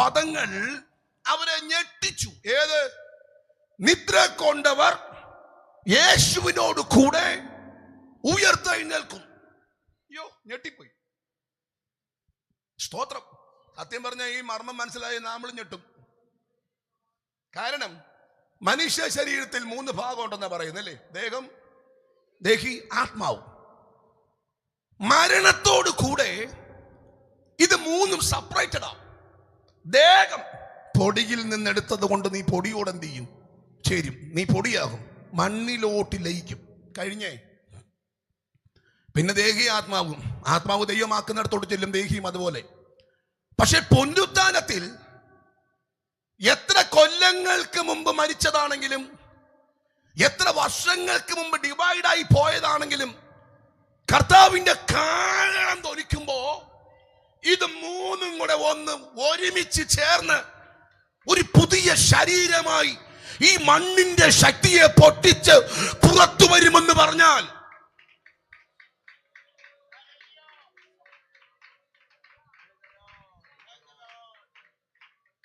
പദങ്ങൾ അവരെ ഞെട്ടിച്ചു. ഏത്? നിദ്ര കൊണ്ടവർ യേശുവിനോട് കൂടെ ഉയർത്തെഴുന്നേൽക്കും. അയ്യോ ഞെട്ടിപ്പോയി. സ്തോത്രം. സത്യം പറഞ്ഞ ഈ മർമ്മം മനസ്സിലായി നമ്മൾ ഞെട്ടും. കാരണം മനുഷ്യ ശരീരത്തിൽ മൂന്ന് ഭാഗം ഉണ്ടെന്നാ പറയുന്നല്ലേ? ദേഹം ദേഹി ആത്മാവ്. മരണത്തോട് കൂടെ ഇത് മൂന്നും സെപ്പറേറ്റഡ് ദേഹം പൊടിയിൽ നിന്നെടുത്തത് കൊണ്ട് നീ പൊടിയോട് എന്ത് ചെയ്യും? ചേരും. നീ പൊടിയാകും. മണ്ണിലോട്ട് ലയിക്കും. കഴിഞ്ഞേ. പിന്നെ ദേഹി ആത്മാവും ആത്മാവ് ദൈവമാക്കുന്നിടത്തോട്ട് ചെല്ലും ദേഹിയും അതുപോലെ. പക്ഷെ പൊന്നുത്താനത്തിൽ എത്ര കൊല്ലങ്ങൾക്ക് മുമ്പ് മരിച്ചതാണെങ്കിലും എത്ര വർഷങ്ങൾക്ക് മുമ്പ് ഡിവൈഡായി പോയതാണെങ്കിലും കർത്താവിന്റെ കാരണം തൊലിക്കുമ്പോ ഇത് മൂന്നും കൂടെ ഒന്ന് ഒരുമിച്ച് ചേർന്ന് ഒരു പുതിയ ശരീരമായി ഈ മണ്ണിന്റെ ശക്തിയെ പൊട്ടിച്ച് പുറത്തു വരുമെന്ന് പറഞ്ഞാൽ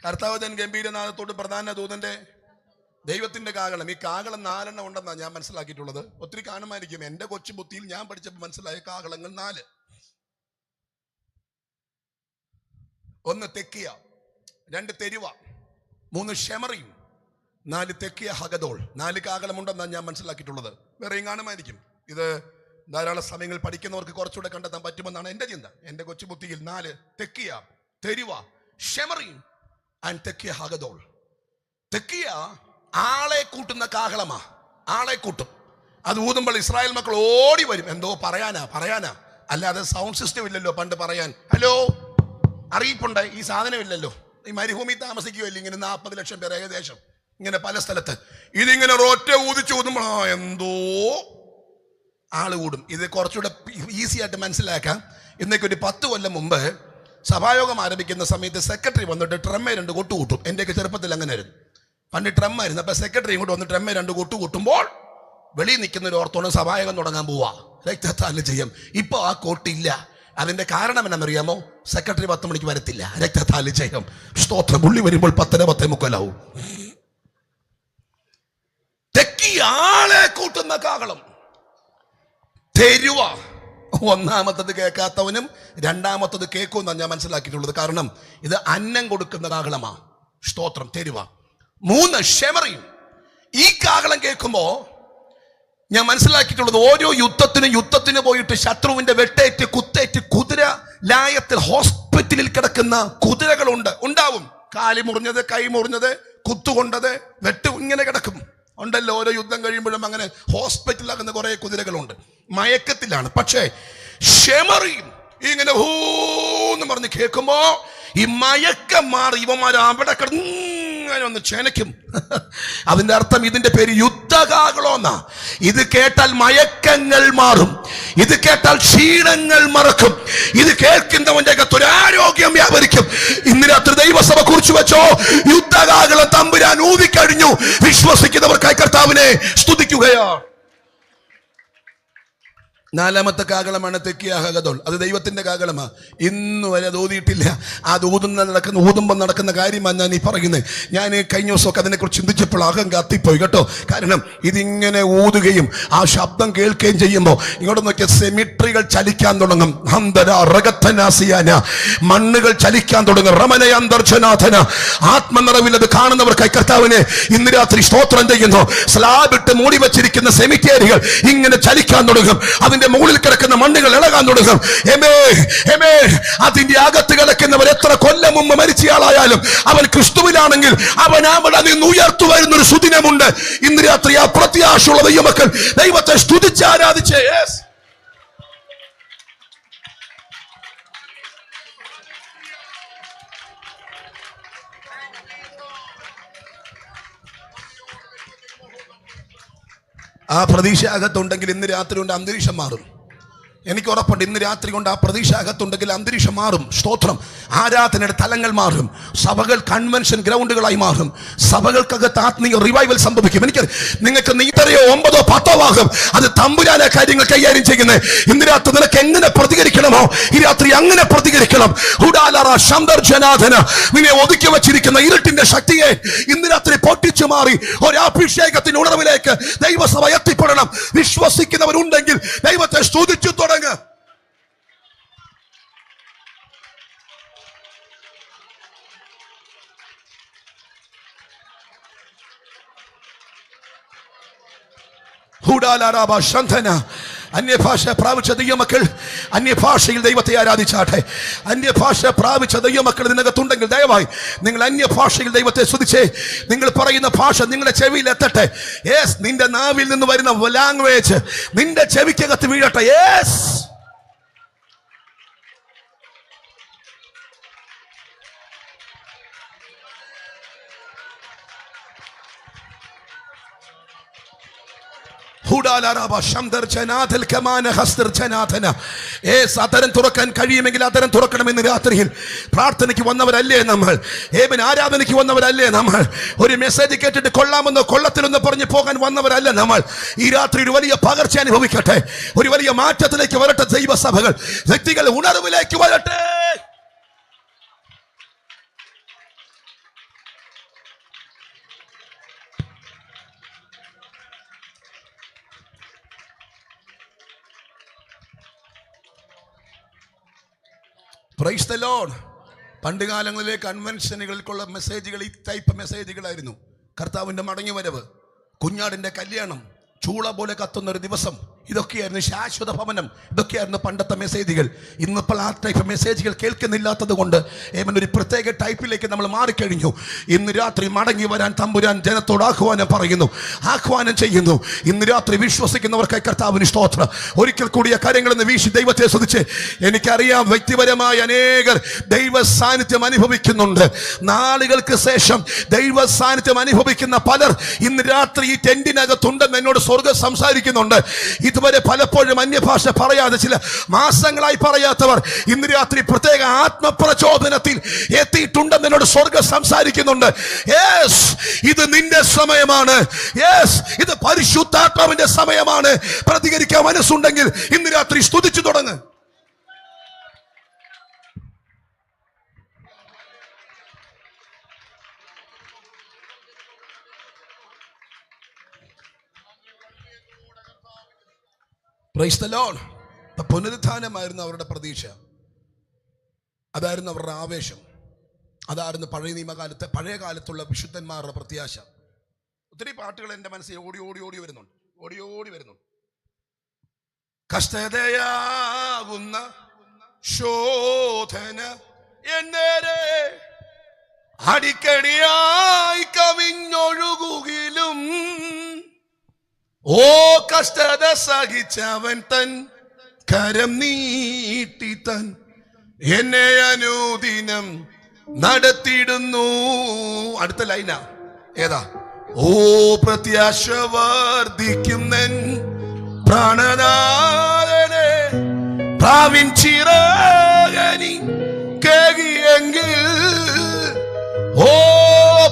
കർത്താവതൻ ഗംഭീരനാഥത്തോട് പ്രധാന ദൂതന്റെ ദൈവത്തിന്റെ കാകളം. ഈ കാകളം നാലെണ്ണം ഉണ്ടെന്നാണ് ഞാൻ മനസ്സിലാക്കിയിട്ടുള്ളത്. ഒത്തിരി കാണുമായിരിക്കും. എന്റെ കൊച്ചു ബുദ്ധിയിൽ ഞാൻ പഠിച്ചപ്പോൾ മനസ്സിലായ കാകളങ്ങൾ നാല്. ഒന്ന് തെക്കിയ രണ്ട് തെരുവ മൂന്ന് ഷെമറിയും നാല് തെക്കിയ ഹഗദോൾ. നാല് കാകലമുണ്ടെന്നാണ് ഞാൻ മനസ്സിലാക്കിയിട്ടുള്ളത്. വേറെയും കാണുമായിരിക്കും ഇത് ധാരാളം സമയങ്ങൾ പഠിക്കുന്നവർക്ക് കുറച്ചുകൂടെ കണ്ടെത്താൻ പറ്റുമെന്നാണ് എന്റെ ചിന്ത. എന്റെ കൊച്ചുബുദ്ധിയിൽ നാല് തെക്കിയ തെരുവ ഷെമറിയും ആൻഡ് തെക്കിയ ഹഗദോൾ. തെക്കിയ ആളെ കൂട്ടുന്ന കാഹളമാ. ആളെ കൂട്ടും. അത് ഊതുമ്പോൾ ഇസ്രായേൽ മക്കൾ ഓടി വരും എന്തോ പറയാനാ പറയാനാ. അല്ലാതെ സൗണ്ട് സിസ്റ്റം ഇല്ലല്ലോ പണ്ട് പറയാൻ. ഹലോ അറിയിപ്പുണ്ട്. ഈ സാധനമില്ലല്ലോ. ഈ മരുഭൂമി താമസിക്കുമല്ലോ ഇങ്ങനെ നാൽപ്പത് ലക്ഷം പേർ ഏകദേശം ഇങ്ങനെ പല സ്ഥലത്ത്. ഇതിങ്ങനെ ഒറ്റ ഊതിച്ച് ആ, എന്തോ ആൾ കൂടും. ഇത് കുറച്ചുകൂടെ ഈസി ആയിട്ട് മനസ്സിലാക്കാം. ഇന്നേക്ക് ഒരു പത്ത് കൊല്ലം മുമ്പ് സഭായോഗം ആരംഭിക്കുന്ന സമയത്ത് സെക്രട്ടറി വന്നിട്ട് ട്രമ്മെ രണ്ട് കൊട്ടു കൂട്ടും എന്റെയൊക്കെ ചെറുപ്പത്തിൽ അങ്ങനെ ആയിരുന്നു പണ്ട് ട്രമ്മായിരുന്നു അപ്പോൾ സെക്രട്ടറി ഇങ്ങോട്ട് വന്ന് ട്രമ്മെ രണ്ട് കൊട്ടു കൂട്ടുമ്പോൾ വെളിയിൽ നിൽക്കുന്ന ഒരു ഓർത്തോണം സഭായോഗം തുടങ്ങാൻ പോവാ. രക്തത്താൽ ചെയ്യും ഇപ്പൊ ആ കോട്ടില്ല. അതിന്റെ കാരണം എന്നറിയാമോ സെക്രട്ടറി പത്ത് മണിക്ക് വരത്തില്ല. രക്തത്താൽ ജയം. സ്തോത്രം. പുള്ളി വരുമ്പോൾ പത്തര പത്തേ മുക്കാലാവും. തെക്കി ആളെ കൂട്ടുന്ന കാകളം. തെരുവ. ഒന്നാമത്തത് കേൾക്കാത്തവനും രണ്ടാമത്തത് കേൾക്കുമെന്നാണ് ഞാൻ മനസ്സിലാക്കിയിട്ടുള്ളത്. കാരണം ഇത് അന്നം കൊടുക്കുന്ന കാകളമാ. സ്തോത്രം. തെരുവ. മൂന്ന് ഷെമറിയും ഈ കാകളം കേൾക്കുമ്പോ ഞാൻ മനസ്സിലാക്കിയിട്ടുള്ളത് ഓരോ യുദ്ധത്തിനും യുദ്ധത്തിന് പോയിട്ട് ശത്രുവിന്റെ വെട്ടേറ്റ് കുത്തേറ്റ് കുതിര ലായത്തിൽ ഹോസ്പിറ്റലിൽ കിടക്കുന്ന കുതിരകളുണ്ട്. ഉണ്ടാവും. കാലി മുറിഞ്ഞത് കൈ മുറിഞ്ഞത് കുത്തുകൊണ്ടത് വെട്ട് ഇങ്ങനെ കിടക്കും. ഉണ്ടല്ലോ ഓരോ യുദ്ധം കഴിയുമ്പോഴും അങ്ങനെ ഹോസ്പിറ്റലാകുന്ന കുറെ കുതിരകളുണ്ട്. മയക്കത്തിലാണ്. പക്ഷേ ഷെമറിയും ഇങ്ങനെ ഹൂന്ന് പറഞ്ഞ് കേൾക്കുമ്പോ ഈ മയക്കം മാറി ഇവന്മാർ അവിടെ കിടന്ന് ഇങ്ങനെ ഒന്ന് ചെനയ്ക്കും അതിന്റെ അർത്ഥം ഇതിന്റെ പേര് യുദ്ധകാകളോന്നാ. ഇത് കേട്ടാൽ മയക്കങ്ങൾ മാറും. ഇത് കേട്ടാൽ ക്ഷീണങ്ങൾ മറക്കും. ഇത് കേൾക്കുന്നവന്റെ അകത്ത് ഒരു ആരോഗ്യം വ്യാപരിക്കും. ഇന്ന് രാത്രി ദൈവസഭ കുറിച്ച് വെച്ചോ യുദ്ധകാകളം തമ്പുരാൻ ഊതിക്കഴിഞ്ഞു. വിശ്വസിക്കുന്നവർക്കായി കർത്താവിനെ സ്തുതിക്കുകയാണ്. നാലാമത്തെ കാകളമാണ് തെക്കിയ ഹകതോൾ അത് ദൈവത്തിന്റെ കാകളമാണ് ഇന്നു വരെ അത് ഊതിയിട്ടില്ല അത് ഊതുന്ന നടക്കുന്ന ഊതുമ്പോൾ നടക്കുന്ന കാര്യമാണ് ഞാൻ ഈ പറയുന്നത്. ഞാൻ കഴിഞ്ഞ ദിവസമൊക്കെ അതിനെക്കുറിച്ച് ചിന്തിച്ചപ്പോൾ അകം കത്തിപ്പോയി കേട്ടോ. കാരണം ഇതിങ്ങനെ ഊതുകയും ആ ശബ്ദം കേൾക്കുകയും ചെയ്യുമ്പോൾ ഇങ്ങോട്ട് നോക്കിയ സെമിട്രികൾ ചലിക്കാൻ തുടങ്ങും. ഹന്തര റഗത്തനാസിയാന മണ്ണുകൾ ചലിക്കാൻ തുടങ്ങും. റമന അന്തർജനാഥന. ആത്മനിറവിൽ അത് കാണുന്നവർക്കായി കർത്താവിനെ ഇന്ന് രാത്രി സ്തോത്രം ചെയ്യുന്നു. സ്ലാബിട്ട് മൂടി വച്ചിരിക്കുന്ന സെമിറ്റേരികൾ ഇങ്ങനെ ചലിക്കാൻ തുടങ്ങും. അതിന്റെ മുകളിൽ കിടക്കുന്ന മണ്ണുകൾ ഇളകാൻ തുടങ്ങും. അതിന്റെ അകത്ത് കിടക്കുന്നവർ എത്ര കൊല്ലം മുമ്പ് മരിച്ചയാളായാലും അവൻ ക്രിസ്തുവിലാണെങ്കിൽ അവൻ അവിടെ നിന്ന് ഉയർത്തു വരുന്ന ഒരു സുദിനമുണ്ട്. ഇന്ന് രാത്രി ആ പ്രത്യാശയുള്ള ദൈവമക്കൾ ദൈവത്തെ സ്തുതിച്ച് ആരാധിച്ചേ. ആ പ്രതീക്ഷ അകത്തുണ്ടെങ്കിൽ ഇന്ന് രാത്രി കൊണ്ട് അന്തരീക്ഷം മാറും. എനിക്ക് ഉറപ്പുണ്ട്. ഇന്ന് രാത്രി കൊണ്ട് ആ പ്രതീക്ഷ അകത്തുണ്ടെങ്കിൽ അന്തരീക്ഷം മാറും. സ്തോത്രം. ആരാധനയുടെ തലങ്ങൾ മാറും. സഭകൾ കൺവെൻഷൻ ഗ്രൗണ്ടുകളായി മാറും. സഭകൾക്കകത്ത് ആത്മീയ റിവൈവൽ സംഭവിക്കും. എനിക്ക് നിങ്ങൾക്ക് നീത്തറിയോ ഒമ്പതോ പത്തോ ആകും അത് തമ്പുരാന കാര്യങ്ങൾ കൈകാര്യം ചെയ്യുന്നത്. ഇന്ന് രാത്രി നിനക്ക് എങ്ങനെ പ്രതികരിക്കണമോ? ഈ രാത്രി അങ്ങനെ പ്രതികരിക്കണം. ഹുഡാലറ ശന്തർ ജനാഥന നിന്നെ ഒതുക്കി വച്ചിരിക്കുന്ന ഇരുട്ടിന്റെ ശക്തിയെ ഇന്ന് രാത്രി പൊട്ടിച്ചു മാറി ഒരഭിഷേകത്തിന്റെ ഉണർവിലേക്ക് ദൈവസഭ എത്തിപ്പെടണം. വിശ്വസിക്കുന്നവരുണ്ടെങ്കിൽ ദൈവത്തെ സ്തുതിച്ചു തുടങ്ങുക ഹൂഡാലാരാബ ശന്ധന അന്യഭാഷ പ്രാപിച്ച ദൈവമക്കൾ അന്യഭാഷയിൽ ദൈവത്തെ ആരാധിച്ചാട്ടെ? അന്യഭാഷ പ്രാപിച്ച ദൈവമക്കൾ ഇതിനകത്തുണ്ടെങ്കിൽ ദയവായി നിങ്ങൾ അന്യഭാഷയിൽ ദൈവത്തെ സ്തുതിച്ചേ. നിങ്ങൾ പറയുന്ന ഭാഷ നിങ്ങളുടെ ചെവിയിൽ എത്തട്ടെ. നിന്റെ നാവിൽ നിന്ന് വരുന്ന ലാംഗ്വേജ് നിന്റെ ചെവിക്കകത്ത് വീഴട്ടെ. യേസ് ഏസ് അതരം തുറക്കാൻ കഴിയുമെങ്കിൽ അതരം തുറക്കണമെന്ന് രാത്രിയിൽ പ്രാർത്ഥനയ്ക്ക് വന്നവരല്ലേ നമ്മൾ? ഏബിൻ ആരാധനയ്ക്ക് വന്നവരല്ലേ നമ്മൾ? ഒരു മെസ്സേജ് കേട്ടിട്ട് കൊള്ളാമെന്നോ കൊള്ളത്തിലെന്നോ പറഞ്ഞ് പോകാൻ വന്നവരല്ല നമ്മൾ. ഈ രാത്രി ഒരു വലിയ പകർച്ച അനുഭവിക്കട്ടെ. ഒരു വലിയ മാറ്റത്തിലേക്ക് വരട്ടെ ദൈവസഭകൾ. വ്യക്തികൾ ഉണർവിലേക്ക് വരട്ടെ. പ്രൈസ് ദ ലോഡ് പണ്ട് കാലങ്ങളിലെ കൺവെൻഷനുകൾക്കുള്ള മെസ്സേജുകൾ ഈ ടൈപ്പ് മെസ്സേജുകളായിരുന്നു കർത്താവിന്റെ മടങ്ങി വരവ് കുഞ്ഞാടിന്റെ കല്യാണം ചൂള പോലെ കത്തുന്നൊരു ദിവസം. ഇതൊക്കെയായിരുന്നു ശാശ്വത ഭവനം. ഇതൊക്കെയായിരുന്നു പണ്ടത്തെ മെസ്സേജുകൾ ഇന്നിപ്പോൾ ആ ടൈപ്പ് മെസ്സേജുകൾ കേൾക്കുന്നില്ലാത്തത് കൊണ്ട് ഏമൻ ഒരു പ്രത്യേക ടൈപ്പിലേക്ക് നമ്മൾ മാറിക്കഴിഞ്ഞു. ഇന്ന് രാത്രി മടങ്ങി വരാൻ തമ്പുരാൻ ജനത്തോട് ആഹ്വാനം പറയുന്നു. ആഹ്വാനം ചെയ്യുന്നു. ഇന്ന് രാത്രി വിശ്വസിക്കുന്നവർക്കായി കർത്താവിന് സ്തോത്രം. ഒരിക്കൽ കൂടിയ കാര്യങ്ങളെന്ന് വീശി ദൈവത്തെ ശ്രദ്ധിച്ച്. എനിക്കറിയാം വ്യക്തിപരമായ അനേകർ ദൈവ സാന്നിധ്യം അനുഭവിക്കുന്നുണ്ട്. നാളുകൾക്ക് ശേഷം ദൈവ സാന്നിധ്യം അനുഭവിക്കുന്ന പലർ ഇന്ന് രാത്രി ഈ ടെന്റിനകത്തുണ്ടെന്ന് എന്നോട് സ്വർഗം സംസാരിക്കുന്നുണ്ട്. ഇതുവരെ പലപ്പോഴും അന്യഭാഷ പറയാതെ ചില മാസങ്ങളായി പറയാത്തവർ ഇന്ന് രാത്രി പ്രത്യേക ആത്മപ്രചോദനത്തിൽ എത്തിയിട്ടുണ്ടെന്ന് എന്നോട് സ്വർഗം സംസാരിക്കുന്നുണ്ട്. ഇത് നിന്റെ സമയമാണ്. യെസ് ഇത് പരിശുദ്ധാത്മാവിന്റെ സമയമാണ്. പ്രതികരിക്കാൻ മനസ്സുണ്ടെങ്കിൽ ഇന്ന് രാത്രി സ്തുതിച്ചു തുടങ്ങ്. പ്രൈസ് ദ പുനരുത്ഥാനമായിരുന്നു അവരുടെ പ്രതീക്ഷ. അതായിരുന്നു അവരുടെ ആവേശം. അതായിരുന്നു പഴയ നിയമകാലത്തെ പഴയ കാലത്തുള്ള വിശുദ്ധന്മാരുടെ പ്രത്യാശ. ഒത്തിരി പാട്ടുകൾ എന്റെ മനസ്സിൽ ഓടി ഓടി ഓടി വരുന്നുണ്ട്. ഓടി ഓടി വരുന്നുണ്ട്. കഷ്ടതയാകുന്ന ശോധന എന്നേരെ അടിക്കടിയായി കവിഞ്ഞൊഴുകുകിലും ഓ കഷ്ടത സഹിച്ചവൻ തൻ കരം നീട്ടി തൻ എന്നെ അനുദിനം നടത്തിയിടുന്നു. അടുത്ത ലൈന ഏതാ? ഓ പ്രത്യാശ വർദ്ധിക്കുന്നൻ പ്രാണനാഥനെ. പ്രാവിൻ ചിറകനി കേകിയെങ്കിൽ ഓ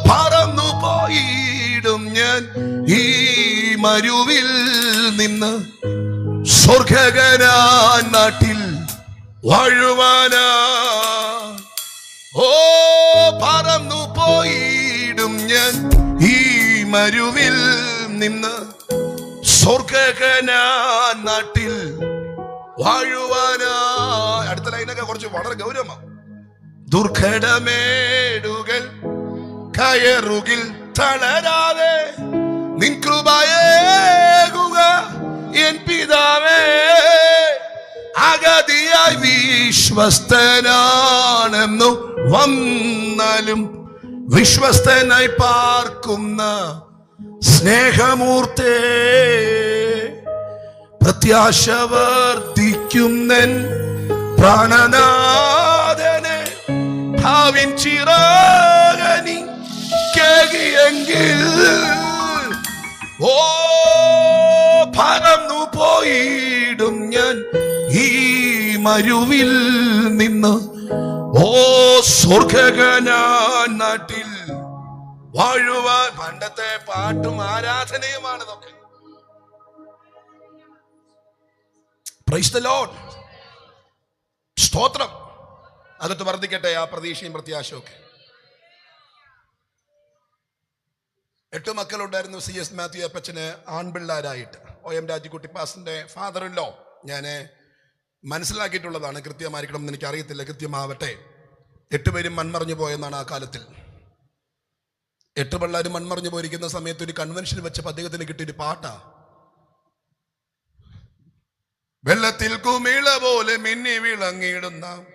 പറന്നു പോയിടും ഞാൻ ഈ മരുവിൽ നിന്ന് സ്വർഗകനാ നാട്ടിൽ വാഴുവാനാ. ഓ പറന്നു പോയിടും ഞാൻ ഈ മരുവിൽ നിന്ന് സ്വർഗകനാ നാട്ടിൽ വാഴുവാനാ. അടുത്ത ലൈനൊക്കെ കുറച്ച് വളരെ ഗൗരവമാ. ദുർഘടമേടുകൾ കയറുകിൽ തളരാതെ നിൻ കൃപയേകുക എൻ പിതാവേ അഗതിയായി വിശ്വസ്തനാണെന്നു വന്നാലും വിശ്വസ്തനായി പാർക്കുന്ന സ്നേഹമൂർത്തേ പ്രത്യാശ വർദ്ധിക്കുന്നൻ പ്രാണനാഥനെ ഭാവിൻ ചിറകനി കേകിയെങ്കിൽ ഓ പറന്നു പോയിടും ഞാൻ. ഈ മരുവിൽ നിന്ന് ഓ സ്വർഗനാൻ നാട്ടിൽ വാഴുവാൻ പണ്ടത്തെ പാട്ടും ആരാധനയുമാണ് ഇതൊക്കെ. സ്തോത്രം. അകത്ത് വർദ്ധിക്കട്ടെ ആ പ്രതീക്ഷയും പ്രത്യാശയും ഒക്കെ. എട്ട് മക്കളുണ്ടായിരുന്നു സി എസ് മാത്യു അപ്പച്ചന് ആൺപിള്ളാരായിട്ട്. ഒ എം രാജിക്കുട്ടി പാസിന്റെ ഫാദർ ലോ ഞാൻ മനസ്സിലാക്കിയിട്ടുള്ളതാണ് കൃത്യമായിരിക്കണം എന്ന് എനിക്ക് അറിയത്തില്ല കൃത്യമാവട്ടെ എട്ടുപേരും മൺമറിഞ്ഞു പോയെന്നാണ് ആ കാലത്തിൽ. എട്ട് പിള്ളേർ മൺമറിഞ്ഞു പോയിരിക്കുന്ന സമയത്ത് ഒരു കൺവെൻഷൻ വെച്ചപ്പോൾ അദ്ദേഹത്തിന് കിട്ടിയൊരു പാട്ടാ. വെള്ളത്തിൽ കുമിള പോലെ മിന്നി വിളങ്ങിയിടുന്ന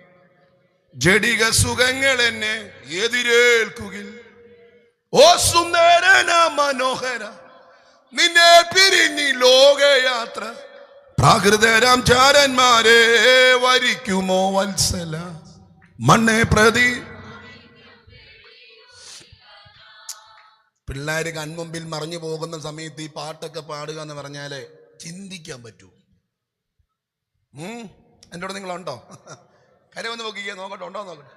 ജഡിക സുഖങ്ങൾ എന്നെ എതിരേൽക്കുകിൽ ഓ സുന്ദരന മനോഹര. നിന്നെ പിരിഞ്ഞി ലോകയാത്ര. പ്രാകൃതരാം ചാരന്മാരെ വരിക്കുമോ വത്സല? മണ്ണെ പ്രതി. പിള്ളേര് കൺമുമ്പിൽ മറിഞ്ഞു പോകുന്ന സമയത്ത് ഈ പാട്ടൊക്കെ പാടുക എന്ന് പറഞ്ഞാൽ ചിന്തിക്കാൻ പറ്റൂ. എന്റെ കൂടെ നിങ്ങളുണ്ടോ? കരവന്ന് നോക്കിക്കേ നോക്കട്ടെ ഉണ്ടോ നോക്കട്ടെ.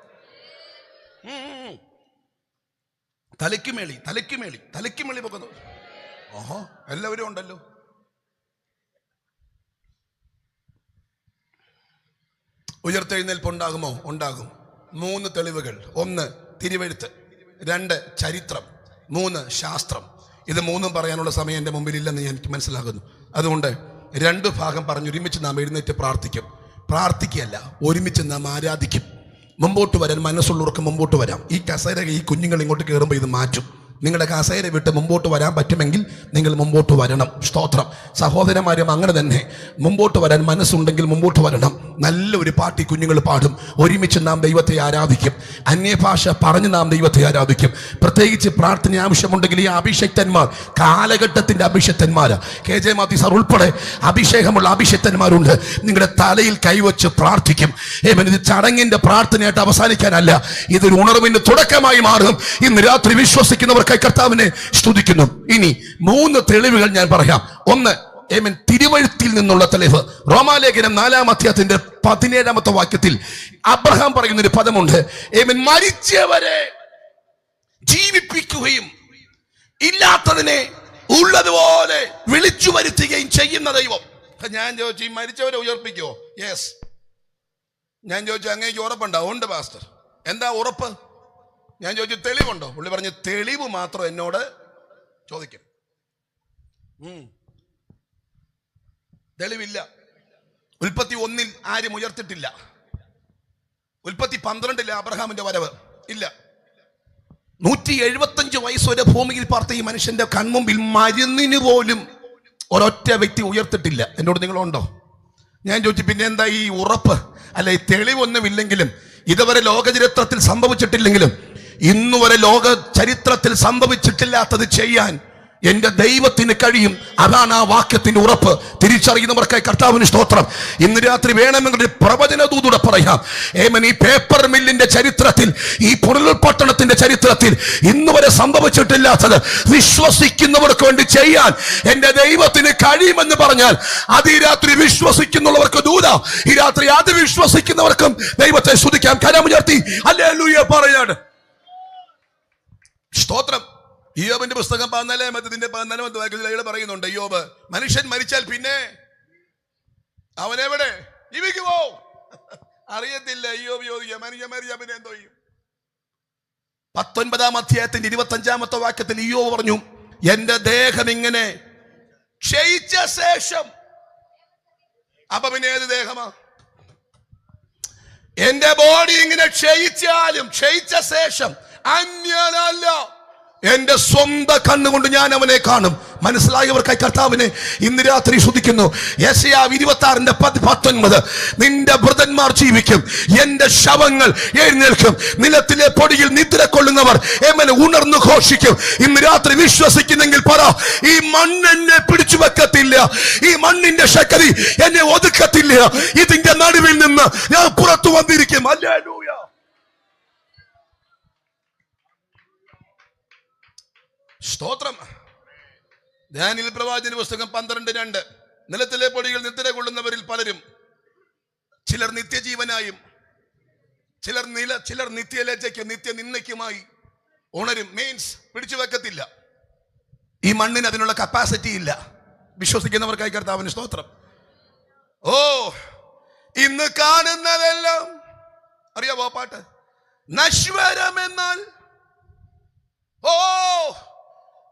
തലയ്ക്ക് മേളി തലയ്ക്ക് മേളി തലയ്ക്ക് മേളി ഓഹോ എല്ലാവരും ഉണ്ടല്ലോ. ഉയർത്തെഴുന്നേൽപ്പ് ഉണ്ടാകുമോ ഉണ്ടാകും. മൂന്ന് തെളിവുകൾ. ഒന്ന് തിരുവെഴുത്ത്. രണ്ട് ചരിത്രം. മൂന്ന് ശാസ്ത്രം. ഇത് മൂന്നും പറയാനുള്ള സമയം എന്റെ മുമ്പിൽ ഇല്ലെന്ന് എനിക്ക് മനസ്സിലാകുന്നു. അതുകൊണ്ട് രണ്ട് ഭാഗം പറഞ്ഞ് ഒരുമിച്ച് നാം എഴുന്നേറ്റ് പ്രാർത്ഥിക്കും. പ്രാർത്ഥിക്കുകയല്ല ഒരുമിച്ച് നാം ആരാധിക്കും. മുമ്പോട്ട് വരാൻ മനസ്സുള്ളവർക്ക് മുമ്പോട്ട് വരാം. ഈ കസേര ഈ കുഞ്ഞുങ്ങൾ ഇങ്ങോട്ട് കയറുമ്പോൾ ഇത് മാറ്റും. നിങ്ങളുടെ കസേര വിട്ട് മുമ്പോട്ട് വരാൻ പറ്റുമെങ്കിൽ നിങ്ങൾ മുമ്പോട്ട് വരണം. സ്തോത്രം. സഹോദരന്മാരും അങ്ങനെ തന്നെ. മുമ്പോട്ട് വരാൻ മനസ്സുണ്ടെങ്കിൽ മുമ്പോട്ട് വരണം. നല്ലൊരു പാട്ടി കുഞ്ഞുങ്ങൾ പാടും. ഒരുമിച്ച് നാം ദൈവത്തെ ആരാധിക്കും. അന്യഭാഷ പറഞ്ഞ് നാം ദൈവത്തെ ആരാധിക്കും. പ്രത്യേകിച്ച് പ്രാർത്ഥന ആവശ്യമുണ്ടെങ്കിൽ ഈ അഭിഷക്തന്മാർ കാലഘട്ടത്തിന്റെ അഭിഷക്തന്മാർ കെ ജെ മാത്തി സാർ ഉൾപ്പെടെ അഭിഷേകമുള്ള അഭിഷക്തന്മാരുണ്ട്. നിങ്ങളുടെ തലയിൽ കൈവച്ച് പ്രാർത്ഥിക്കും. ഏമൻ ഇത് ചടങ്ങിന്റെ പ്രാർത്ഥനയായിട്ട് അവസാനിക്കാനല്ല. ഇതൊരു ഉണർവിന്റെ തുടക്കമായി മാറും. ഇന്ന് രാത്രി വിശ്വസിക്കുന്നവർക്കായി കർത്താവിനെ സ്തുതിക്കുന്നു. ഇനി മൂന്ന് തെളിവുകൾ ഞാൻ പറയാം. ഒന്ന് ഏമൻ തിരുവഴുത്തിൽ നിന്നുള്ള തെളിവ്. റോമാലേഖനം നാലാം അധ്യായത്തിന്റെ പതിനേഴാമത്തെ വാക്യത്തിൽ അബ്രഹാം പറയുന്ന ഒരു പദമുണ്ട്. ഏമൻ മരിച്ചവരെ ജീവിപ്പിക്കുകയും ഇല്ലാത്തതിനെ ഉള്ളതുപോലെ വിളിച്ചു വരുത്തുകയും ചെയ്യുന്ന ദൈവം. ഞാൻ ചോദിച്ചു മരിച്ചവരെ ഉയർപ്പിക്കോ യെസ് ഞാൻ ചോദിച്ചു അങ്ങേക്ക് ഉറപ്പുണ്ടോ? ഉണ്ട് പാസ്റ്റർ. എന്താ ഉറപ്പ്? ഞാൻ ചോദിച്ചു തെളിവുണ്ടോ? പുള്ളി പറഞ്ഞു തെളിവ് മാത്രം എന്നോട് ചോദിക്കും. തെളിവില്ല. ഉൽപ്പത്തി ഒന്നിൽ ആരും ഉയർത്തിട്ടില്ല. ഉൽപ്പത്തി പന്ത്രണ്ടിൽ അബ്രഹാമിന്റെ വരവ് ഇല്ല. നൂറ്റി എഴുപത്തഞ്ച് വയസ്സ് വരെ ഭൂമിയിൽ പാർത്ത ഈ മനുഷ്യന്റെ കൺമുമ്പിൽ മരുന്നിന് പോലും ഒരൊറ്റ വ്യക്തി ഉയർത്തിട്ടില്ല. എന്നോട് നിങ്ങളുണ്ടോ? ഞാൻ ചോദിച്ചു പിന്നെ എന്താ ഈ ഉറപ്പ്? അല്ലെ തെളിവൊന്നുമില്ലെങ്കിലും ഇതുവരെ ലോകചരിത്രത്തിൽ സംഭവിച്ചിട്ടില്ലെങ്കിലും ഇന്നുവരെ ലോക ചരിത്രത്തിൽ സംഭവിച്ചിട്ടില്ലാത്തത് ചെയ്യാൻ എന്റെ ദൈവത്തിന് കഴിയും. അതാണ് ആ വാക്യത്തിന്റെ ഉറപ്പ്. തിരിച്ചറിയുന്നവർക്ക് കർത്താവിന് സ്തോത്രം. ഇന്ന് രാത്രി വേണമെങ്കിൽ പ്രവചന ദൂതൂടെ പറയാം. ഏമൻ ഈ പേപ്പർ മില്ലിന്റെ ചരിത്രത്തിൽ ഈ പുനരുൽപട്ടണത്തിന്റെ ചരിത്രത്തിൽ ഇന്ന് വരെ സംഭവിച്ചിട്ടില്ലാത്തത് വിശ്വസിക്കുന്നവർക്ക് വേണ്ടി ചെയ്യാൻ എന്റെ ദൈവത്തിന് കഴിയുമെന്ന് പറഞ്ഞാൽ അത് ഈ രാത്രി വിശ്വസിക്കുന്നുള്ളവർക്ക് ദൂത ഈ രാത്രി അത് വിശ്വസിക്കുന്നവർക്കും ദൈവത്തെ സ്തുതിക്കാം. കരമുയർത്തി അല്ലേ പറയാണ് സ്തോത്രം. യോബിന്റെ പുസ്തകം പതിനാലാം അധ്യായത്തിന്റെ പതിനാലാമത്തെ വാക്യത്തിൽ അയാൾ പറയുന്നുണ്ട് യോബ് മനുഷ്യൻ മരിച്ചാൽ പിന്നെ അവനെവിടെ? ജീവിക്കുമോ അറിയത്തില്ല അയ്യോബ് ചോദിക്കുക മനുഷ്യൻ മരിച്ചാൽ പിന്നെ എന്തോ ചെയ്യും? പത്തൊൻപതാം അധ്യായത്തിന്റെ ഇരുപത്തി അഞ്ചാമത്തെ വാക്യത്തിൽ അയ്യോ പറഞ്ഞു എന്റെ ദേഹം ഇങ്ങനെ ക്ഷയിച്ച ശേഷം. അപ്പൊ പിന്നെ ഏത് ദേഹമാ? എന്റെ ബോഡി ഇങ്ങനെ ക്ഷയിച്ചാലും ക്ഷയിച്ച ശേഷം അന്യനല്ല. എന്റെ സ്വന്തം കണ്ണുകൊണ്ട് ഞാൻ അവനെ കാണും. മനസ്സിലായവർക്കായി കർത്താവിനെ ഇന്ന് രാത്രി ശുദ്ധിക്കുന്നു യശയാവ് ഇരുപത്തി ആറിന്റെ പത്തൊൻപത്. നിന്റെ വൃതന്മാർ ജീവിക്കും. എന്റെ ശവങ്ങൾ എഴുന്നേൽക്കും. നിലത്തിലെ പൊടിയിൽ നിദ്ര കൊള്ളുന്നവർ എമ്മനെ ഉണർന്നു ഘോഷിക്കും. ഇന്ന് രാത്രി വിശ്വസിക്കുന്നെങ്കിൽ പറ ഈ മണ്ണ് എന്നെ പിടിച്ചു വെക്കത്തില്ല. ഈ മണ്ണിന്റെ ശക്തി എന്നെ ഒതുക്കത്തില്ല. ഇതിന്റെ നടുവിൽ നിന്ന് ഞാൻ പുറത്തു വന്നിരിക്കും. അല്ലേലൂയ സ്തോത്രം. ദാനിയൽ പ്രവാചന പുസ്തകം പന്ത്രണ്ട് രണ്ട്. നിലത്തിലെ പൊടികൾ നിദ്ര കൊള്ളുന്നവരിൽ പലരും ചിലർ നിത്യജീവനായും ചിലർ നില ചിലർ നിത്യലജ്ജയ്ക്ക് നിത്യനിന്ദയ്ക്കുമായി ഉണരും. മീൻസ് പിടിച്ചു വെക്കത്തില്ല. ഈ മണ്ണിന് അതിനുള്ള കപ്പാസിറ്റി ഇല്ല. വിശ്വസിക്കുന്നവർക്കായി കർത്താവിന് സ്തോത്രം. ഓ ഇന്ന് കാണുന്നതെല്ലാം അറിയാവോ പാട്ട്? നശ്വരമെന്നാൽ ഓ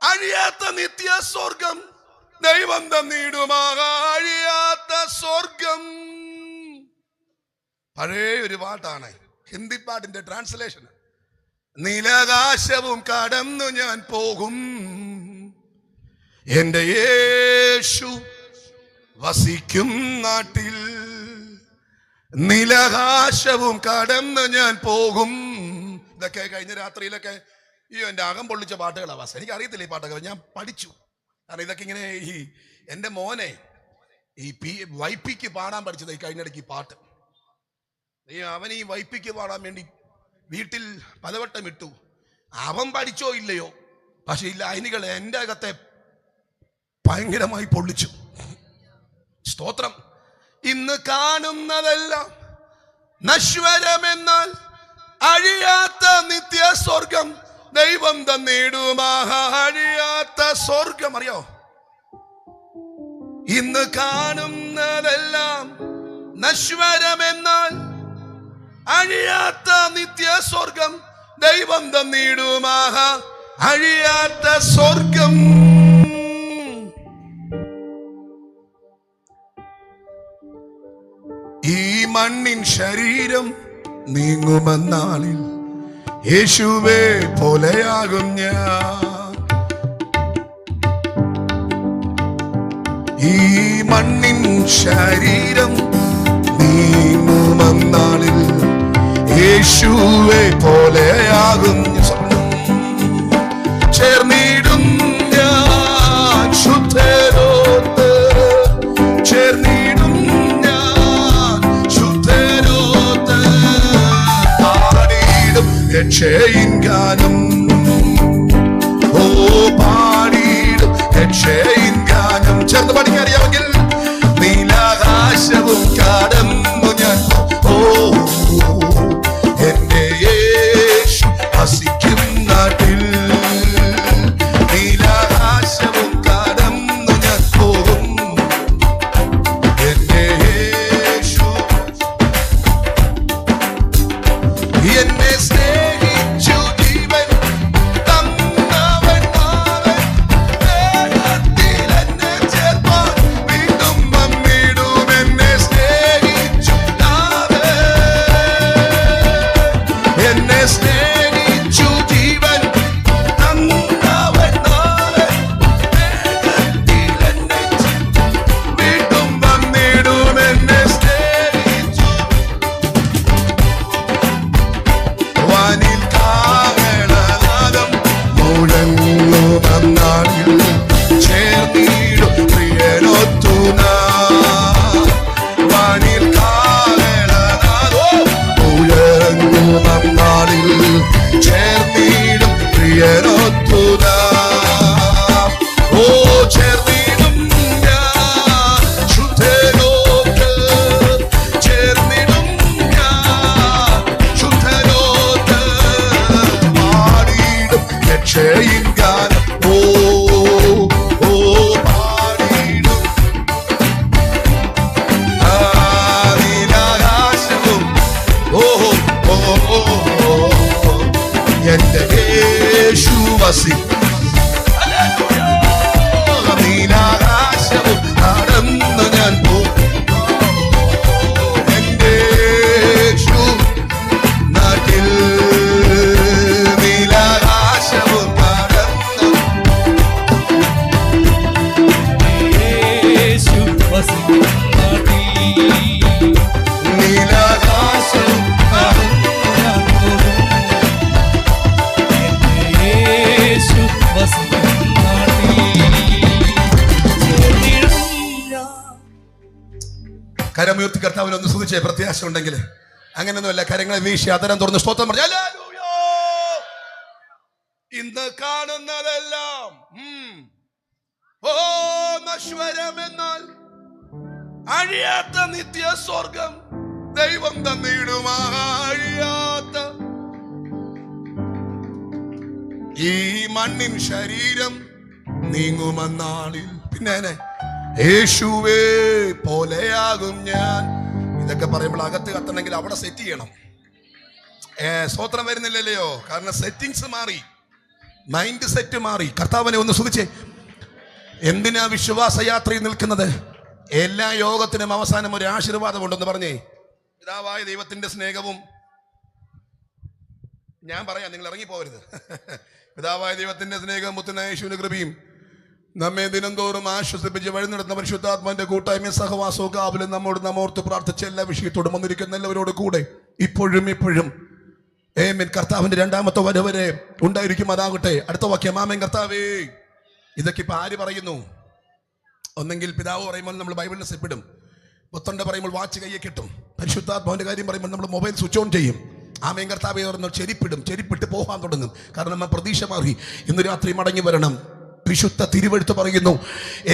അഴിയാത്ത നിത്യ സ്വർഗം ദൈവം തന്നിടുമാകാഴിയാത്ത സ്വർഗം. പഴയ ഒരു പാട്ടാണ്. ഹിന്ദി പാട്ടിന്റെ ട്രാൻസ്ലേഷൻ നീലാകാശവും കടന്നു ഞാൻ പോകും. എന്റെ യേശു വസിക്കും നാട്ടിൽ. നിലകാശവും കടന്നു ഞാൻ പോകും. ഇതൊക്കെ കഴിഞ്ഞ രാത്രിയിലൊക്കെ ഈ എന്റെ അകം പൊള്ളിച്ച പാട്ടുകളാ വാസ. എനിക്ക് അറിയത്തില്ല ഈ പാട്ടൊക്കെ. ഞാൻ പഠിച്ചു. കാരണം ഇതൊക്കെ ഇങ്ങനെ ഈ എന്റെ മോനെ ഈ പി വൈപ്പിക്ക് പാടാൻ പഠിച്ചത് ഈ കഴിഞ്ഞിടയ്ക്ക് ഈ പാട്ട്. അവൻ ഈ വൈപ്പിക്ക് പാടാൻ വേണ്ടി വീട്ടിൽ പലവട്ടം ഇട്ടു. അവൻ പഠിച്ചോ ഇല്ലയോ? പക്ഷെ ഈ ലൈനുകൾ എന്റെ അകത്തെ ഭയങ്കരമായി പൊള്ളിച്ചു. സ്തോത്രം. ഇന്ന് കാണുന്നതെല്ലാം നശ്വരമെന്നാൽ അഴിയാത്ത നിത്യ സ്വർഗം ദൈവം തന്നിടുമാഹ അഴിയാത്ത സ്വർഗം അറിയോ? ഇന്ന് കാണുന്നതെല്ലാം നശ്വരമെന്നാൽ അഴിയാത്ത നിത്യ സ്വർഗം ദൈവം തന്നിടുമാഹ അഴിയാത്ത സ്വർഗം ഈ മണ്ണിൻ ശരീരം നീങ്ങുമെന്നാളിൽ യേശുവേ പോലെയാകും ഞാൻ. ഈ മണ്ണിൻ ശരീരം നീങ്ങുമെന്നാളിൽ യേശുവേ പോലെയാകും ചേർന്നിടും പാടിയിടും say it. കരമുയർത്തി കർത്താവിനെ ഒന്ന് സ്തുതിച്ചേ പ്രത്യാശ ഉണ്ടെങ്കിൽ. അങ്ങനെയൊന്നുമല്ല കരങ്ങളെ വീശി അതരം തുറന്ന് സ്തോത്രം പറഞ്ഞു. ഇന്ന് കാണുന്നതെല്ലാം ഓ നശ്വരം എന്നാൽ അഴിയാത്ത നിത്യ സ്വർഗം ദൈവം തന്നിടുമാഴിയാത്ത ഈ മണ്ണിൻ ശരീരം നീങ്ങുമെന്നാളിൽ പിന്നെ. യേശുവേ പോലെയാകും ഞാൻ. ഇതൊക്കെ പറയുമ്പോൾ അകത്ത് കത്തണമെങ്കിൽ അവിടെ സെറ്റ് ചെയ്യണം. ഏ സ്വോത്രം വരുന്നില്ലല്ലയോ? കാരണം സെറ്റിങ്സ് മാറി. മൈൻഡ് സെറ്റ് മാറി. കർത്താവിനെ ഒന്ന് സുഖിച്ചേ എന്തിനാ വിശ്വാസയാത്രയിൽ നിൽക്കുന്നത്? എല്ലാ യോഗത്തിനും അവസാനം ഒരു ആശീർവാദം ഉണ്ടെന്ന് പറഞ്ഞേ. പിതാവായ ദൈവത്തിന്റെ സ്നേഹവും. ഞാൻ പറയാം നിങ്ങൾ ഇറങ്ങി പോകരുത് പിതാവായ ദൈവത്തിന്റെ സ്നേഹവും മുത്തനായ യേശുവിന് കൃപയും. നമ്മെ ദിനംതോറും ആശ്വസിപ്പിച്ച് വഴി നടന്ന പരിശുദ്ധാത്മാന്റെ കൂട്ടായ്മ സഹവാസവും കാവലും നമ്മോട് നമ്മോർത്ത് പ്രാർത്ഥിച്ച എല്ലാ വിഷയത്തോടും വന്നിരിക്കുന്ന എല്ലാവരോട് കൂടെ ഇപ്പോഴും ഇപ്പോഴും. ഏമൻ കർത്താവിന്റെ രണ്ടാമത്തെ വരവരെ ഉണ്ടായിരിക്കും അതാകട്ടെ. അടുത്ത വാക്യം. ആമേൻ കർത്താവേ. ഇതൊക്കെ ഇപ്പൊ ആര് പറയുന്നു? ഒന്നെങ്കിൽ പിതാവ് പറയുമ്പോൾ നമ്മൾ ബൈബിളിനെ സെപ്പിടും. പുത്തണ്ട പറയുമ്പോൾ വാച്ച് കയ്യെ കിട്ടും. പരിശുദ്ധാത്മാവിന്റെ കാര്യം പറയുമ്പോൾ നമ്മൾ മൊബൈൽ സ്വിച്ച് ഓൺ ചെയ്യും. ആമേൻ കർത്താവെ പറഞ്ഞു ചെരിപ്പിടും. ചെരിപ്പിട്ട് പോകാൻ തുടങ്ങും. കാരണം നമ്മൾ പ്രതീക്ഷ മാറി ഇന്ന് രാത്രി മടങ്ങി വരണം. വിശുദ്ധ തിരുവെടുത്ത് പറയുന്നു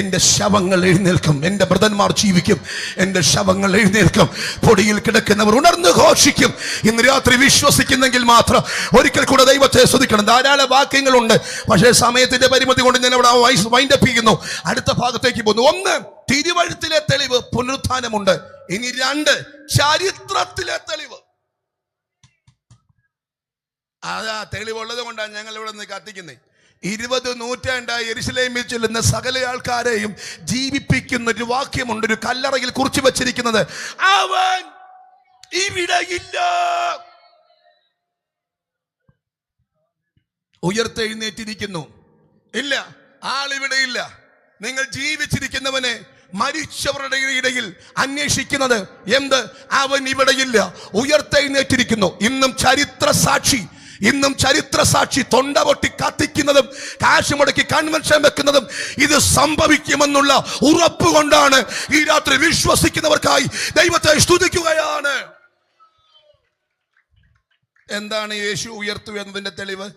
എന്റെ ശവങ്ങൾ എഴുന്നേൽക്കും എന്റെ വ്രതന്മാർ ജീവിക്കും എന്റെ ശവങ്ങൾ എഴുന്നേൽക്കും പൊടിയിൽ കിടക്കുന്നവർ ഉണർന്ന് ഘോഷിക്കും. ഇന്ന് രാത്രി വിശ്വസിക്കുന്നെങ്കിൽ മാത്രം ഒരിക്കൽ കൂടെ ദൈവത്തെ ശ്രദ്ധിക്കണം ധാരാളം വാക്യങ്ങളുണ്ട് പക്ഷേ സമയത്തിന്റെ പരിമിതി കൊണ്ട് ഞാൻ അവിടെ വൈൻഡപ്പ് ചെയ്യുന്നു. അടുത്ത ഭാഗത്തേക്ക് പോകുന്നു. ഒന്ന് തിരുവഴുത്തിലെ തെളിവ് പുനരുത്ഥാനമുണ്ട്. ഇനി രണ്ട് ചരിത്രത്തിലെ തെളിവ്. അതാ തെളിവുള്ളത് കൊണ്ടാണ് ഞങ്ങൾ ഇവിടെ നിന്ന് കത്തിക്കുന്നത് ഇരുപത് നൂറ്റാണ്ടായി എരിശിലേമിൽ ചെല്ലുന്ന സകല ആൾക്കാരെയും ജീവിപ്പിക്കുന്ന ഒരു വാക്യമുണ്ട് ഒരു കല്ലറയിൽ കുറിച്ചു വച്ചിരിക്കുന്നത്. അവൻ ഇവിടെയില്ല ഉയർത്തെഴുന്നേറ്റിരിക്കുന്നു. ഇല്ല ആളിവിടെ ഇല്ല. നിങ്ങൾ ജീവിച്ചിരിക്കുന്നവനെ മരിച്ചവരുടെ ഇടയിൽ അന്വേഷിക്കുന്നത് എന്ത്? അവൻ ഇവിടെയില്ല ഉയർത്തെഴുന്നേറ്റിരിക്കുന്നു. ഇന്നും ചരിത്ര സാക്ഷി ഇന്നും ചരിത്ര സാക്ഷി തൊണ്ട പൊട്ടി കത്തിക്കുന്നതും കാശ് മുടക്കി കൺവെൻഷൻ വെക്കുന്നതും ഇത് സംഭവിക്കുമെന്നുള്ള ഉറപ്പ് കൊണ്ടാണ് ഈ രാത്രി വിശ്വസിക്കുന്നവർക്കായി ദൈവത്തെ സ്തുതിക്കുകയാണ്. എന്താണ് യേശു ഉയർത്തു എന്നതിന്റെ തെളിവ്?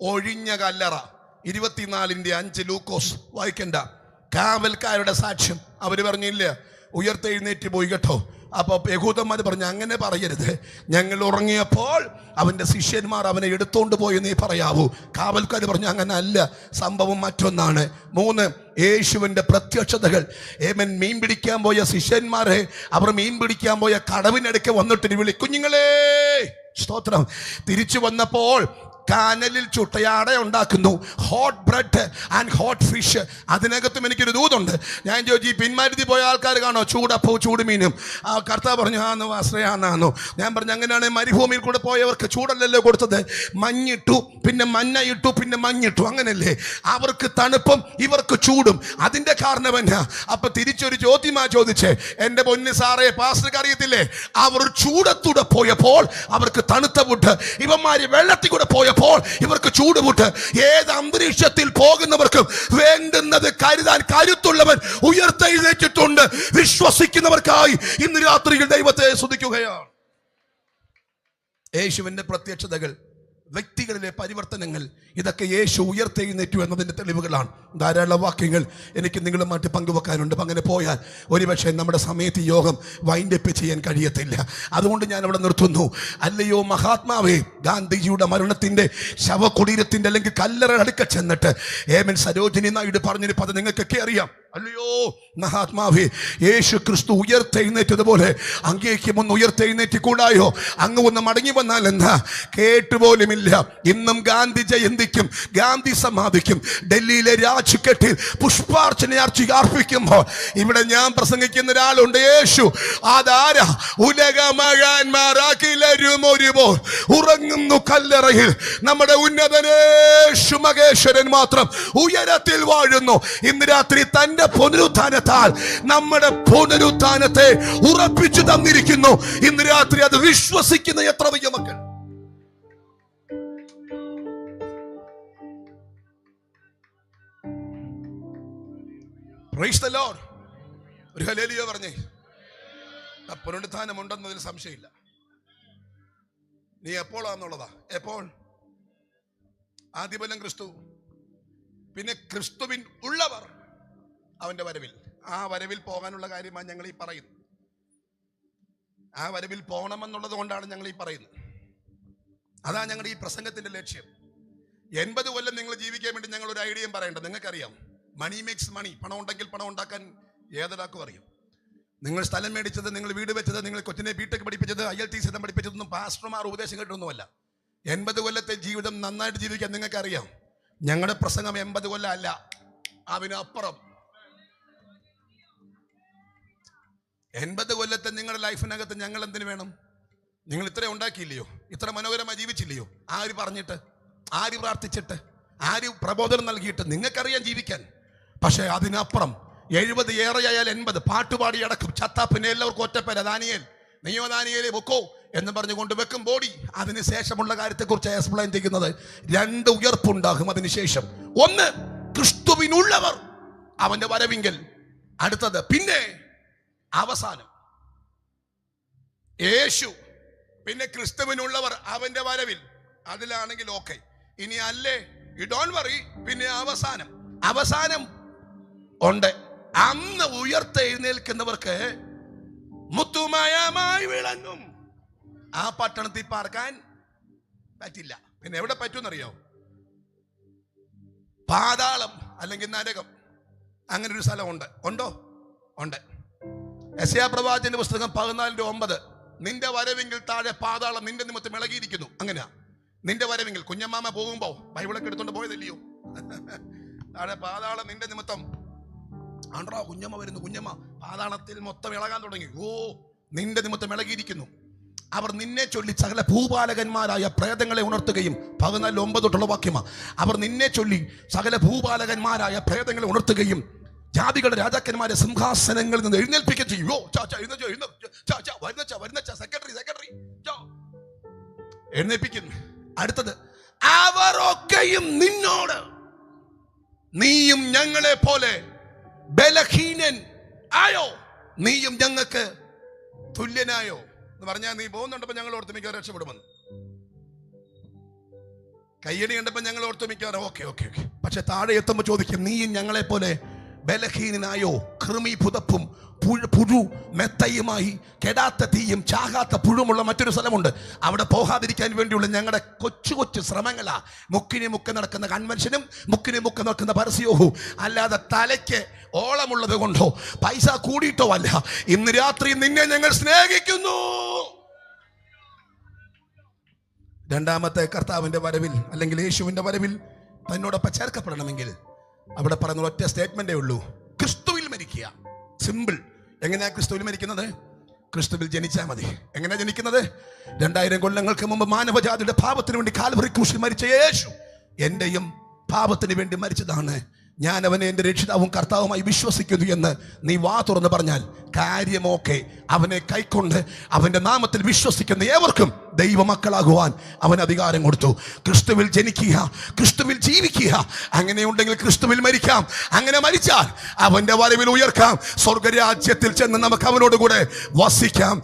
ഒഴിഞ്ഞ കല്ലറ. ഇരുപത്തിനാലിന്റെ അഞ്ച് ലൂക്കോസ് വായിക്കണ്ട. കാവൽക്കാരുടെ സാക്ഷ്യം. അവർ പറഞ്ഞില്ല ഉയർത്തെഴുന്നേറ്റ് പോയി കേട്ടോ. അപ്പൊ യഹൂദന്മാർ പറഞ്ഞു അങ്ങനെ പറയരുത്. ഞങ്ങൾ ഉറങ്ങിയപ്പോൾ അവന്റെ ശിഷ്യന്മാർ അവനെ എടുത്തുകൊണ്ട് പോയി നീ പറയാവൂ. കാവൽക്കാർ പറഞ്ഞു അങ്ങനെ അല്ല സംഭവം മറ്റൊന്നാണ്. മൂന്ന് യേശുവിന്റെ പ്രത്യക്ഷതകൾ. ഏമൻ മീൻ പിടിക്കാൻ പോയ ശിഷ്യന്മാരെ അവർ മീൻ പിടിക്കാൻ പോയ കടവിനടുക്ക് വന്നിട്ട് വിളി കുഞ്ഞുങ്ങളേ സ്തോത്രം. തിരിച്ചു വന്നപ്പോൾ കാനലിൽ ചുട്ടയാട ഉണ്ടാക്കുന്നു. Hot bread and hot fish അതിനകത്തും എനിക്കൊരു ദൂതുണ്ട്. ഞാൻ ചോദിച്ചു ഈ പിന്മാരുതി പോയ ആൾക്കാർ കാണോ? ചൂടപ്പവും ചൂടുമീനും. ആ കർത്താവ് പറഞ്ഞു ആന്നു ആശ്രയാന്നാന്നു ഞാൻ പറഞ്ഞു അങ്ങനെയാണ് മരുഭൂമിയിൽ കൂടെ പോയവർക്ക് ചൂടല്ലല്ലോ കൊടുത്തത്? മഞ്ഞിട്ടു പിന്നെ മഞ്ഞ ഇട്ടു പിന്നെ മഞ്ഞിട്ടു. അങ്ങനല്ലേ? അവർക്ക് തണുപ്പും ഇവർക്ക് ചൂടും. അതിന്റെ കാരണം എന്നാ അപ്പൊ തിരിച്ചൊരു ചോദ്യമാ ചോദിച്ചേ. എന്റെ പൊന്നു സാറേ പാസ്റ്റർക്ക് അറിയത്തില്ലേ? അവർ ചൂടത്തൂടെ പോയപ്പോൾ അവർക്ക് തണുത്ത പുട്ട് ഇവന്മാര് വെള്ളത്തിൽ കൂടെ പോയപ്പോൾ ഇവർക്ക് ചൂടുമുട്ട്. ഏത് അന്തരീക്ഷത്തിൽ പോകുന്നവർക്കും വേണ്ടുന്നത് കരുതാൻ കരുത്തുള്ളവൻ ഉയർത്തെഴുന്നേറ്റിട്ടുണ്ട്. വിശ്വസിക്കുന്നവർക്കായി ഇന്ന് രാത്രിയിൽ ദൈവത്തെ സ്തുതിക്കുകയാണ്. യേശുവിന്റെ പ്രത്യക്ഷതകൾ വ്യക്തികളിലെ പരിവർത്തനങ്ങൾ ഇതൊക്കെ യേശു ഉയർത്തെഴുന്നേറ്റു എന്നതിന്റെ തെളിവുകളാണ്. ധാരാളം വാക്യങ്ങൾ എനിക്ക് നിങ്ങളുമായിട്ട് പങ്കുവെക്കാനുണ്ട്. അങ്ങനെ പോയാൽ ഒരുപക്ഷെ നമ്മുടെ സമയത്ത് യോഗം വൈൻഡപ്പ് ചെയ്യാൻ കഴിയത്തില്ല. അതുകൊണ്ട് ഞാൻ അവിടെ നിർത്തുന്നു. അല്ലയോ മഹാത്മാവേ ഗാന്ധിജിയുടെ മരണത്തിന്റെ ശവകുടീരത്തിന്റെ അല്ലെങ്കിൽ കല്ലറ അടുക്ക ചെന്നിട്ട് ഏമൻ സരോജിനി നായിഡ് പറഞ്ഞൊരു പദം നിങ്ങൾക്കൊക്കെ അറിയാം. അല്ലയോ മഹാത്മാവേ യേശു ക്രിസ്തു ഉയർത്തെഴുന്നേറ്റതുപോലെ അങ്ങേക്ക് മുന്ന് ഉയർത്തെഴുന്നേറ്റ് കൂടായോ അങ്ങ് ഒന്ന് മടങ്ങി വന്നാൽ എന്താ? കേട്ടുപോലുമില്ല. ഇന്നും ഗാന്ധി ജയന്തിക്കും ഗാന്ധി സമാധിക്കും ഡൽഹിയിലെ രാജ്കെട്ടിൽ പുഷ്പാർച്ചന അർച്ചി അർപ്പിക്കുമ്പോൾ ഇവിടെ ഞാൻ പ്രസംഗിക്കുന്ന ഒരാളുണ്ട് യേശു. അതാരാ? ഉലക ഒരുപോൽ ഉറങ്ങുന്നു കല്ലറയിൽ. നമ്മുടെ ഉന്നതനേശു മകേശ്വരൻ മാത്രം ഉയരത്തിൽ വാഴുന്നു. ഇന്ന് രാത്രി തന്റെ പുനരുത്ഥാനത്താൽ നമ്മുടെ പുനരുത്ഥാനത്തെ ഉറപ്പിച്ചു തന്നിരിക്കുന്നു. ഇന്ന് രാത്രി അത് വിശ്വസിക്കുന്ന എത്ര വലിയ മക്കൾ. ഒരു പറഞ്ഞേ. പുനരുദ്ധാനം ഉണ്ടെന്നതിൽ സംശയമില്ല. നീ എപ്പോഴാന്നുള്ളതാ? എപ്പോൾ? ആദ്യബലം ക്രിസ്തു. പിന്നെ ക്രിസ്തുവിൻ ഉള്ളവർ. അവന്റെ വരവിൽ. ആ വരവിൽ പോകാനുള്ള കാര്യമാണ് ഞങ്ങൾ ഈ പറയുന്നത്. ആ വരവിൽ പോകണമെന്നുള്ളത് കൊണ്ടാണ് ഞങ്ങൾ ഈ പറയുന്നത്. അതാ ഞങ്ങളുടെ ഈ പ്രസംഗത്തിന്റെ ലക്ഷ്യം. എൺപത് കൊല്ലം നിങ്ങൾ ജീവിക്കാൻ വേണ്ടി ഞങ്ങൾ ഒരു ഐഡിയയും പറയേണ്ടത് നിങ്ങൾക്കറിയാം മണി മേക്സ് മണി പണം ഉണ്ടെങ്കിൽ പണം ഉണ്ടാക്കാൻ ഏതൊരാൾക്കും അറിയാം. നിങ്ങൾ സ്ഥലം മേടിച്ചത് നിങ്ങൾ വീട് വെച്ചത് നിങ്ങൾ കൊച്ചിനെ ബിടെക് പഠിപ്പിച്ചത് ഐ എൽ ടി സി പഠിപ്പിച്ചതൊന്നും പാസ്റ്റർമാർ ഉപദേശം കേട്ടൊന്നുമല്ല. എൺപത് കൊല്ലത്തെ ജീവിതം നന്നായിട്ട് ജീവിക്കാൻ നിങ്ങൾക്കറിയാം. ഞങ്ങളുടെ പ്രസംഗം എൺപത് കൊല്ലം അല്ല അതിനപ്പുറം. എൺപത് കൊല്ലത്തെ നിങ്ങളുടെ ലൈഫിനകത്ത് ഞങ്ങൾ എന്തിനു വേണം? നിങ്ങൾ ഇത്ര ഉണ്ടാക്കിയില്ലയോ? ഇത്ര മനോഹരമായി ജീവിച്ചില്ലയോ? ആര് പറഞ്ഞിട്ട്? ആര് പ്രാർത്ഥിച്ചിട്ട്? ആര് പ്രബോധനം നൽകിയിട്ട് നിങ്ങൾക്കറിയാം ജീവിക്കാൻ. പക്ഷേ അതിനപ്പുറം എഴുപത് ഏറെയായാൽ എൺപത് പാട്ടുപാടി അടക്കും ചത്താ പിന്നെ എല്ലാവർക്കും ഒറ്റപ്പേര. ദാനിയേൽ നീയോ ദാനിയേലെ വെക്കോ എന്ന് പറഞ്ഞുകൊണ്ട് വെക്കും ബോഡി. അതിന് ശേഷമുള്ള കാര്യത്തെക്കുറിച്ച് എക്സ്പ്ലെയിൻ ചെയ്യുന്നത് രണ്ട് ഉയർപ്പുണ്ടാകും അതിനുശേഷം ഒന്ന് ക്രിസ്തുവിനുള്ളവർ അവന്റെ വരവിങ്കൽ. അടുത്തത് പിന്നെ അവസാനം. യേശു പിന്നെ ക്രിസ്തുവിനുള്ളവർ അവന്റെ വരവിൽ. അതിലാണെങ്കിൽ ഓക്കെ. ഇനി അല്ലേ? യു ഡോൺ വറി പിന്നെ അവസാനം. അവസാനം ഉണ്ട്. അന്ന് ഉയർത്തെഴുന്നേൽക്കുന്നവർക്ക് മുത്തുമയമായി വിളങ്ങും. ആ പട്ടണത്തിൽ പാർക്കാൻ പറ്റില്ല. പിന്നെ എവിടെ പറ്റുമെന്നറിയോ? പാതാളം അല്ലെങ്കിൽ നരകം. അങ്ങനെ ഒരു സ്ഥലമുണ്ട്. ഉണ്ടോ? ഉണ്ട്. എസ് പ്രവാചന്റെ പുസ്തകം പതിനാലിന്റെ ഒമ്പത്. നിന്റെ വരവെങ്കിൽ താഴെ പാതാളം നിന്റെ നിമിത്തം ഇളകിയിരിക്കുന്നു. അങ്ങനെയാ. നിന്റെ വരവെങ്കിൽ കുഞ്ഞമ്മാമ പോകുമ്പോ ബൈബിളൊക്കെ എടുത്തോണ്ട് പോയതല്ലയോ? താഴെ പാതാളം നിന്റെ നിമിത്തം. ആണ്ടോ കുഞ്ഞമ്മ വരുന്നു കുഞ്ഞമ്മ. പാതാളത്തിൽ മൊത്തം ഇളകാൻ തുടങ്ങി. ഓ നിന്റെ നിമിത്തം ഇളകിയിരിക്കുന്നു. അവർ നിന്നെ ചൊല്ലി സകല ഭൂപാലകന്മാരായ പ്രേതങ്ങളെ ഉണർത്തുകയും പതിനാല് ഒമ്പത് തൊട്ടുള്ള വാക്യമാണ് അവർ നിന്നെ ചൊല്ലി സകല ഭൂപാലകന്മാരായ പ്രേതങ്ങളെ ഉണർത്തുകയും ജാതികളുടെ രാജാക്കന്മാരെ സിംഹാസനങ്ങളിൽ നിന്ന് എഴുന്നേൽപ്പിക്കുകയും ചെയ്യും. സെക്രട്ടറി സെക്രട്ടറി എഴുന്നേൽപ്പിക്കുന്നു. അടുത്തത് അവരൊക്കെയും നിന്നോട് നീയും ഞങ്ങളെ പോലെ ബലഹീനൻ ആയോ? നീയും ഞങ്ങൾക്ക് തുല്യനായോ? എന്ന് പറഞ്ഞാൽ നീ പോകുന്നുണ്ടപ്പോ ഞങ്ങൾ ഓർത്ത് മിക്കവാറും രക്ഷപ്പെടുമെന്ന്. കയ്യടി കണ്ടപ്പോ ഞങ്ങൾ ഓർത്ത് മിക്കവാറും ഓക്കെ ഓക്കെ ഓക്കെ. പക്ഷെ താഴെ എത്തുമ്പോൾ ചോദിക്കും നീയും ഞങ്ങളെ പോലെ ബലഹീനനായോ കൃമി പുതപ്പും പുഴു മെത്തയുമായി കെടാത്ത തീയും ചാകാത്ത പുഴുമുള്ള മറ്റൊരു സ്ഥലമുണ്ട്. അവിടെ പോകാതിരിക്കാൻ വേണ്ടിയുള്ള ഞങ്ങളുടെ കൊച്ചു കൊച്ചു ശ്രമങ്ങളാ. മുക്കിനെ മുക്ക് നടക്കുന്ന കൺവെൻഷനും മുക്കിനെ മുക്ക് നടക്കുന്ന പരസ്യവും. അല്ലാതെ തലയ്ക്ക് ഓളമുള്ളത് കൊണ്ടോ പൈസ കൂടിയിട്ടോ അല്ല. ഇന്ന് രാത്രി നിന്നെ ഞങ്ങൾ സ്നേഹിക്കുന്നു. രണ്ടാമത്തെ കർത്താവിന്റെ വരവിൽ അല്ലെങ്കിൽ യേശുവിന്റെ വരവിൽ തന്നോടൊപ്പം ചേർക്കപ്പെടണമെങ്കിൽ അവിടെ പറയുന്ന ഒറ്റ സ്റ്റേറ്റ്മെന്റേ ഉള്ളൂ. ക്രിസ്തുവിൽ മരിക്കുക. സിമ്പിൾ എങ്ങനെയാ ക്രിസ്തുവിൽ മരിക്കുന്നത്? ക്രിസ്തുവിൽ ജനിച്ചാൽ മതി. എങ്ങനെയാ ജനിക്കുന്നത്? രണ്ടായിരം കൊല്ലങ്ങൾക്ക് മുമ്പ് മാനവജാതിയുടെ പാപത്തിന് വേണ്ടി കാൽവറി ക്രൂശിൽ മരിച്ച യേശു എന്റെയും പാപത്തിന് വേണ്ടി മരിച്ചതാണ്. ഞാൻ അവനെ എന്റെ രക്ഷിതാവും കർത്താവുമായി വിശ്വസിക്കുന്നു എന്ന് നീ വാ തുറന്ന് പറഞ്ഞാൽ കാര്യമൊക്കെ അവനെ കൈക്കൊണ്ട് അവന്റെ നാമത്തിൽ വിശ്വസിക്കുന്ന ഏവർക്കും ദൈവമക്കളാകുവാൻ അവൻ അധികാരം കൊടുത്തു. ക്രിസ്തുവിൽ ജനിക്കുക ക്രിസ്തുവിൽ ജീവിക്കുക. അങ്ങനെയുണ്ടെങ്കിൽ ക്രിസ്തുവിൽ മരിക്കാം. അങ്ങനെ മരിച്ചാൽ അവന്റെ വരവിൽ ഉയർക്കാം. സ്വർഗരാജ്യത്തിൽ ചെന്ന് നമുക്ക് അവനോട് കൂടെ വസിക്കാം.